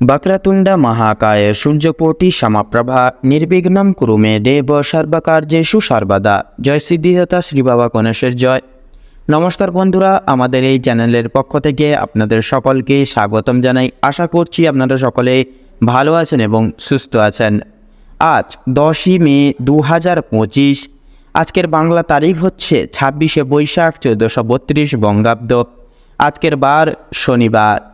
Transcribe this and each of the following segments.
বক্রতুণ্ড মহাকায় সূর্যকোটি সমাপ্রভা নির্বিঘ্নম কুরু মে দেব সর্বকার্যেষু সর্বদা জয় সিদ্ধিদাতা শ্রী বাবা গণেশের জয়। নমস্কার বন্ধুরা, আমাদের এই চ্যানেলের পক্ষ থেকে আপনাদের সকলকে স্বাগতম জানাই। আশা করছি আপনারা সকলে ভালো আছেন এবং সুস্থ আছেন। আজ দশই মে দু হাজার পঁচিশ, আজকের বাংলা তারিখ হচ্ছে ছাব্বিশে বৈশাখ চৌদ্দশো বত্রিশ বঙ্গাব্দ। আজকের বার শনিবার।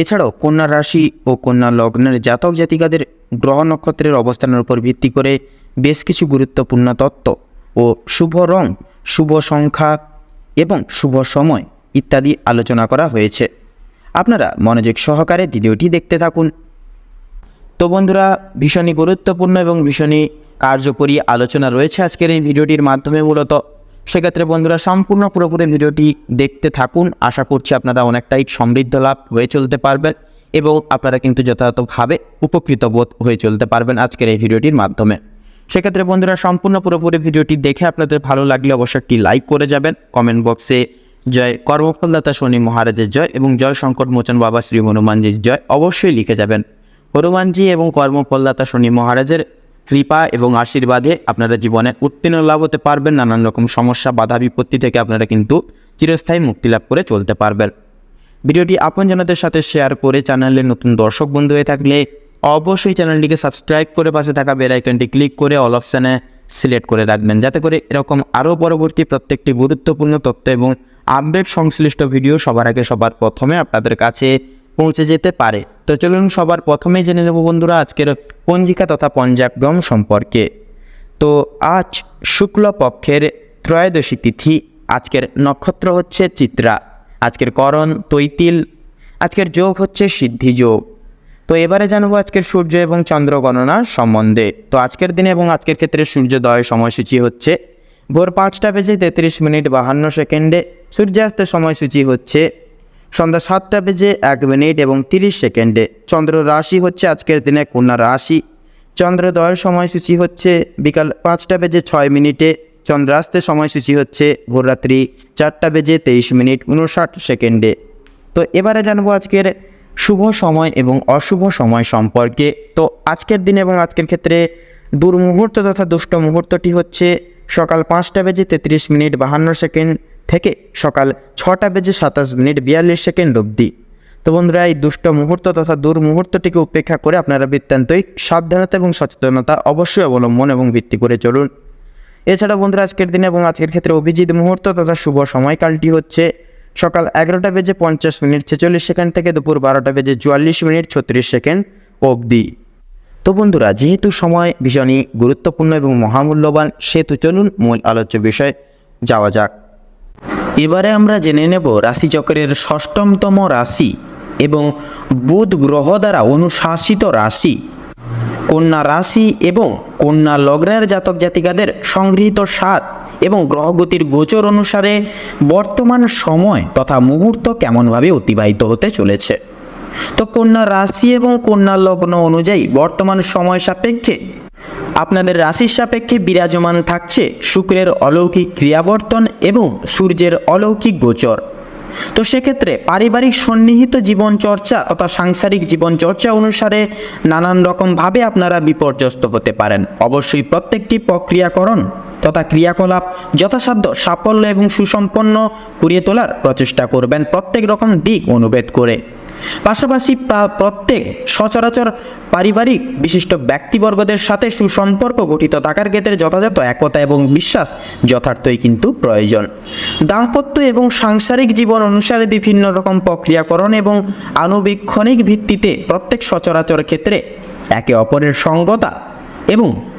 এছাড়াও কন্যা রাশি ও কন্যা লগ্নের জাতক জাতিকাদের গ্রহ নক্ষত্রের অবস্থানের উপর ভিত্তি করে বেশ কিছু গুরুত্বপূর্ণ তত্ত্ব ও শুভ রং, শুভ সংখ্যা এবং শুভ সময় ইত্যাদি আলোচনা করা হয়েছে। আপনারা মনোযোগ সহকারে ভিডিওটি দেখতে থাকুন। তো বন্ধুরা, ভীষণই গুরুত্বপূর্ণ এবং ভীষণই কার্যকরী আলোচনা রয়েছে আজকের এই ভিডিওটির মাধ্যমে মূলত। সেক্ষেত্রে বন্ধুরা সম্পূর্ণ পুরোপুরি ভিডিওটি দেখতে থাকুন। আশা করছি আপনারা অনেকটাই সমৃদ্ধ লাভ হয়ে চলতে পারবেন এবং আপনারা কিন্তু যথাযথভাবে উপকৃত বোধ হয়ে চলতে পারবেন আজকের এই ভিডিওটির মাধ্যমে। সেক্ষেত্রে বন্ধুরা সম্পূর্ণ পুরোপুরি ভিডিওটি দেখে আপনাদের ভালো লাগলে অবশ্যই একটি লাইক করে যাবেন। কমেন্ট বক্সে জয় কর্মফলদাতা শনি মহারাজের জয় এবং জয় সংকট মোচন বাবা শ্রী হনুমানজির জয় অবশ্যই লিখে যাবেন। হনুমানজি এবং কর্মফলদাতা শনি মহারাজের কৃপা এবং আশীর্বাদে আপনারা জীবনে উত্তীর্ণ লাভ হতে পারবেন। নানান রকম সমস্যা, বাধা, বিপত্তি থেকে আপনারা কিন্তু চিরস্থায়ী মুক্তি লাভ করে চলতে পারবেন। ভিডিওটি আপনজনদের সাথে শেয়ার করে চ্যানেলে নতুন দর্শক বন্ধু হয়ে থাকলে অবশ্যই চ্যানেলটিকে সাবস্ক্রাইব করে পাশে থাকা বেল আইকনটি ক্লিক করে অল অপশানে সিলেক্ট করে রাখবেন। যাতে করে এরকম আরও পরবর্তী প্রত্যেকটি গুরুত্বপূর্ণ তথ্য এবং আপডেট সংশ্লিষ্ট ভিডিও সবার আগে সবার প্রথমে আপনাদের কাছে পৌঁছে যেতে পারে। তো চলুন সবার প্রথমেই জেনে নেব বন্ধুরা আজকের পঞ্জিকা তথা পঞ্জাবগম সম্পর্কে। তো আজ শুক্ল পক্ষের ত্রয়োদশী তিথি, আজকের নক্ষত্র হচ্ছে চিত্রা, আজকের করণ তৈতিল, আজকের যোগ হচ্ছে সিদ্ধি যোগ। তো এবারে জানব আজকের সূর্য এবং চন্দ্র গণনা সম্বন্ধে। তো আজকের দিনে এবং আজকের ক্ষেত্রে সূর্যোদয় সময়সূচি হচ্ছে ভোর পাঁচটা বেজে তেত্রিশ মিনিট বাহান্ন সেকেন্ডে। সূর্যাস্তের সময়সূচি হচ্ছে সন্ধ্যা সাতটা বেজে এক মিনিট এবং তিরিশ সেকেন্ডে চন্দ্র রাশি হচ্ছে আজকের দিনে কন্যা রাশি। চন্দ্রোদয়ের সময়সূচি হচ্ছে বিকাল পাঁচটা বেজে ছয় মিনিটে। চন্দ্রাস্তের সময়সূচি হচ্ছে ভোররাত্রি চারটা বেজে তেইশ মিনিট উনষাট সেকেন্ডে। তো এবারে জানব আজকের শুভ সময় এবং অশুভ সময় সম্পর্কে। তো আজকের দিন এবং আজকের ক্ষেত্রে দুর্মুহূর্ত তথা দুষ্ট মুহূর্তটি হচ্ছে সকাল পাঁচটা বেজে তেত্রিশ মিনিট বাহান্ন সেকেন্ড থেকে সকাল ছটা বেজে সাতাশ মিনিট বিয়াল্লিশ সেকেন্ড অবধি। তো বন্ধুরা, এই দুষ্ট মুহূর্ত তথা দূর মুহূর্তটিকে উপেক্ষা করে আপনারা বৃত্তান্তই সাবধানতা এবং সচেতনতা অবশ্যই অবলম্বন এবং ভিত্তি করে চলুন। এছাড়া বন্ধুরা, আজকের দিনে এবং আজকের ক্ষেত্রে অভিজিৎ মুহূর্ত তথা শুভ সময়কালটি হচ্ছে সকাল এগারোটা বেজে পঞ্চাশ মিনিট ছেচল্লিশ সেকেন্ড থেকে দুপুর বারোটা বেজে চুয়াল্লিশ মিনিট ছত্রিশ সেকেন্ড অবধি। তো বন্ধুরা, যেহেতু সময় ভীষণই গুরুত্বপূর্ণ এবং মহামূল্যবান, সেহেতু চলুন মূল আলোচ্য বিষয় যাওয়া যাক। এবারে আমরা জেনে নেব রাশিচক্রের ষষ্ঠমতম রাশি এবং বুধ গ্রহ দ্বারা অনুশাসিত রাশি। কন্যা রাশি এবং কন্যা লগ্নের জাতক জাতিকাদের সংগৃহীত সাত এবং গ্রহগতির গোচর অনুসারে বর্তমান সময় তথা মুহূর্ত কেমনভাবে অতিবাহিত হতে চলেছে। তো কন্যা রাশি এবং কন্যা লগ্ন অনুযায়ী বর্তমান সময় সাপেক্ষে আপনাদের রাশির সাপেক্ষে বিরাজমান থাকছে শুক্রের অলৌকিক ক্রিয়াবর্তন এবং সূর্যের অলৌকিক গোচর। তো সেক্ষেত্রে পারিবারিক সন্নিহিত জীবন চর্চা তথা সাংসারিক জীবন চর্চা অনুসারে নানান রকমভাবে আপনারা বিপর্যস্ত হতে পারেন। অবশ্যই প্রত্যেকটি প্রক্রিয়াকরণ তথা ক্রিয়াকলাপ যথাসাধ্য সাফল্য এবং সুসম্পন্ন করিয়ে তোলার প্রচেষ্টা করবেন প্রত্যেক রকম দিক অনুভেদ করে। পাশাপাশি প্রা- প্রত্যেক সচরাচর পারিবারিক বিশিষ্ট ব্যক্তিবর্গদের সাথে সুসম্পর্ক গঠিত থাকার ক্ষেত্রে যথাযথ একতা এবং বিশ্বাস যথার্থই কিন্তু প্রয়োজন। দাম্পত্য এবং সাংসারিক জীবন অনুসারে বিভিন্ন রকম প্রক্রিয়াকরণ এবং আনুবীক্ষণিক ভিত্তিতে প্রত্যেক সচরাচর ক্ষেত্রে একে অপরের সঙ্গতা এবং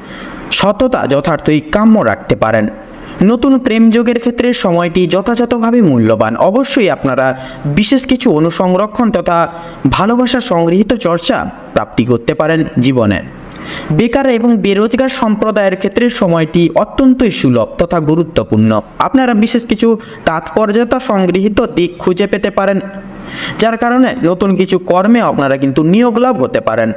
সততা যথার্থই কাম্য রাখতে পারেন। নতুন প্রেম যোগের ক্ষেত্রে সময়টি যথাযথভাবে মূল্যবান। অবশ্যই আপনারা বিশেষ কিছু অনুসংরক্ষণ তথা ভালোবাসা সংগৃহীত চর্চা প্রাপ্তি করতে পারেন জীবনে। বেকার এবং বেরোজগার সম্প্রদায়ের ক্ষেত্রে সময়টি অত্যন্তই সুলভ তথা গুরুত্বপূর্ণ। আপনারা বিশেষ কিছু তাৎপর্যতা সংগৃহীত দিক খুঁজে পেতে পারেন, যার কারণে নতুন কিছু কর্মে আপনারা কিন্তু নিয়োগ লাভ হতে পারেন।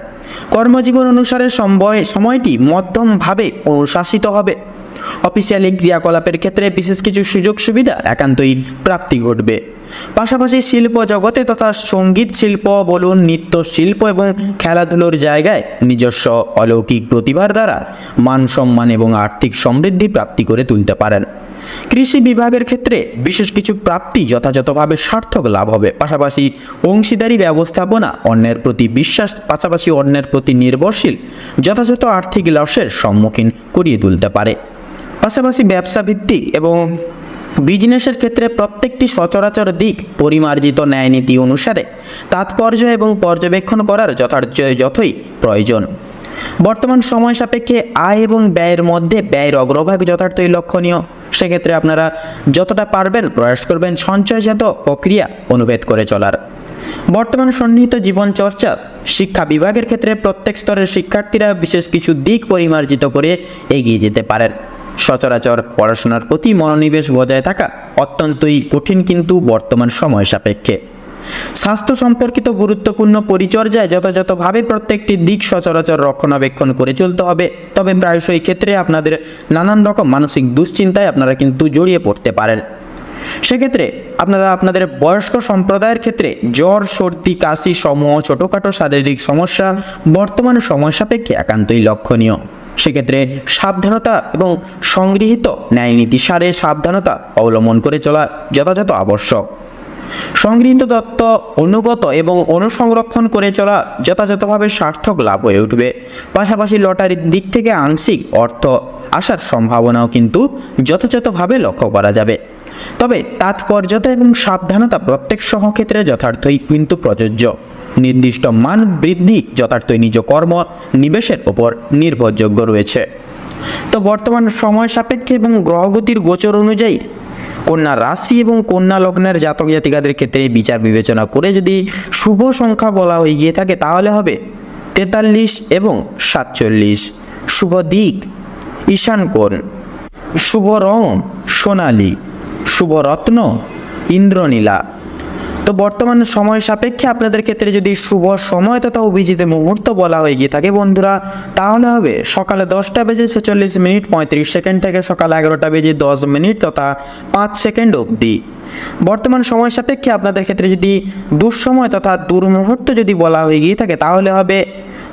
কর্মজীবন অনুসারে সময় সময়টি মধ্যমভাবে অনুশাসিত হবে। অফিসিয়ালি ক্রিয়াকলাপের ক্ষেত্রে বিশেষ কিছু সুযোগ সুবিধা একান্তই প্রাপ্তি ঘটবে। পাশাপাশি শিল্প জগতে তথা সংগীত শিল্প বলুন, নৃত্য শিল্প এবং খেলাধুলোর জায়গায় নিজস্ব অলৌকিক প্রতিভার দ্বারা মান সম্মান এবং আর্থিক সমৃদ্ধি প্রাপ্তি করে তুলতে পারেন। কৃষি বিভাগের ক্ষেত্রে বিশেষ কিছু প্রাপ্তি যথাযথভাবে সার্থক লাভ হবে। পাশাপাশি অংশীদারি ব্যবস্থাপনা অন্যের প্রতি বিশ্বাস, পাশাপাশি অন্যের প্রতি নির্ভরশীল, যথাযথ আর্থিক লসের সম্মুখীন করিয়ে তুলতে পারে। পাশাপাশি ব্যবসা ভিত্তিক এবং বিজনেসের ক্ষেত্রে প্রত্যেকটি সচরাচর দিক পরিমার্জিত ন্যায়নীতি অনুসারে তাৎপর্য এবং পর্যবেক্ষণ করার যথার্থ যথই প্রয়োজন। বর্তমান সময় সাপেক্ষে আয় এবং ব্যয়ের মধ্যে ব্যয়ের অগ্রভাগ যথার্থই লক্ষণীয়। সেক্ষেত্রে আপনারা যতটা পারবেন প্রয়াস করবেন সঞ্চয়জাত প্রক্রিয়া অনুভেদ করে চলার। বর্তমান সন্নিহিত জীবন চর্চা শিক্ষা বিভাগের ক্ষেত্রে প্রত্যেক স্তরের শিক্ষার্থীরা বিশেষ কিছু দিক পরিমার্জিত করে এগিয়ে যেতে পারেন। সচরাচর পড়াশোনার প্রতি মনোনিবেশ বজায় থাকা অত্যন্তই কঠিন কিন্তু বর্তমান সময় সাপেক্ষে। স্বাস্থ্য সম্পর্কিত গুরুত্বপূর্ণ পরিচর্যায় যথাযথভাবে প্রত্যেকটি দিক সচরাচর রক্ষণাবেক্ষণ করে চলতে হবে। তবে প্রায়শই ক্ষেত্রে আপনাদের নানান রকম মানসিক দুশ্চিন্তায় আপনারা কিন্তু জড়িয়ে পড়তে পারেন। সেক্ষেত্রে আপনারা আপনাদের বয়স্ক সম্প্রদায়ের ক্ষেত্রে জ্বর, সর্দি, কাশি, সমূহ ছোটোখাটো শারীরিক সমস্যা বর্তমান সময় সাপেক্ষে একান্তই লক্ষণীয়। সেক্ষেত্রে সাবধানতা এবং সংগৃহীত ন্যায়নীতি সারে সাবধানতা অবলম্বন করে চলা যথাযথ আবশ্যক। সংগৃহীত তত্ত্ব অনুগত এবং অনুসংরক্ষণ করে চলা যথাযথভাবে সার্থক লাভ হয়ে উঠবে। পাশাপাশি লটারির দিক থেকে আংশিক অর্থ আসার সম্ভাবনাও কিন্তু যথাযথভাবে লক্ষ্য করা যাবে। তবে তাৎপর্যতা এবং সাবধানতা প্রত্যেক সহক্ষেত্রে যথার্থই কিন্তু প্রযোজ্য। নির্দিষ্ট মান বৃদ্ধি যথার্থই নিজ কর্ম নিবেশের ওপর নির্ভরযোগ্য রয়েছে। তো বর্তমান সময় সাপেক্ষে এবং গ্রহগতির গোচর অনুযায়ী কন্যা রাশি এবং কন্যা লগ্নের জাতক জাতিকাদের ক্ষেত্রে বিচার বিবেচনা করে যদি শুভ সংখ্যা বলা হয়ে গিয়ে থাকে, তাহলে হবে তেতাল্লিশ এবং সাতচল্লিশ। শুভ দিক, ঈশান কোণ। শুভ রং সোনালী। শুভ রত্ন, ইন্দ্রনীলা। তো বর্তমান সময় সাপেক্ষে আপনাদের ক্ষেত্রে যদি শুভ সময় তথা অভিজিৎ মুহূর্ত বলা হয়ে গিয়ে থাকে বন্ধুরা। তাহলে হবে, সকালে দশটা বেজে ছেচল্লিশ মিনিট পঁয়ত্রিশ সেকেন্ড থেকে সকাল এগারোটা বেজে দশ মিনিট তথা পাঁচ সেকেন্ড অবধি। বর্তমান সময় সাপেক্ষে আপনাদের ক্ষেত্রে যদি দুঃসময় তথা দুর্মুহূর্ত যদি বলা হয়ে গিয়ে থাকে, তাহলে হবে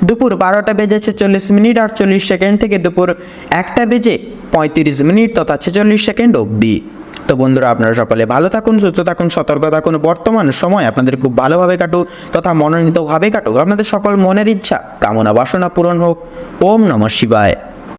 দুপুর বারোটা বেজে ছেচল্লিশ মিনিট, আটচল্লিশ সেকেন্ড থেকে দুপুর একটা বেজে পঁয়ত্রিশ মিনিট, তথা ছেচল্লিশ সেকেন্ড অবধি। তো বন্ধুরা, আপনারা সকলে ভালো থাকুন, সুস্থ থাকুন, সতর্ক থাকুন। বর্তমান সময় আপনাদের খুব ভালোভাবে কাটুক তথা মনোনীতভাবে কাটুক। আপনাদের সকল মনের ইচ্ছা, কামনা বাসনা পূরণ হোক। ওম নমঃ শিবায়।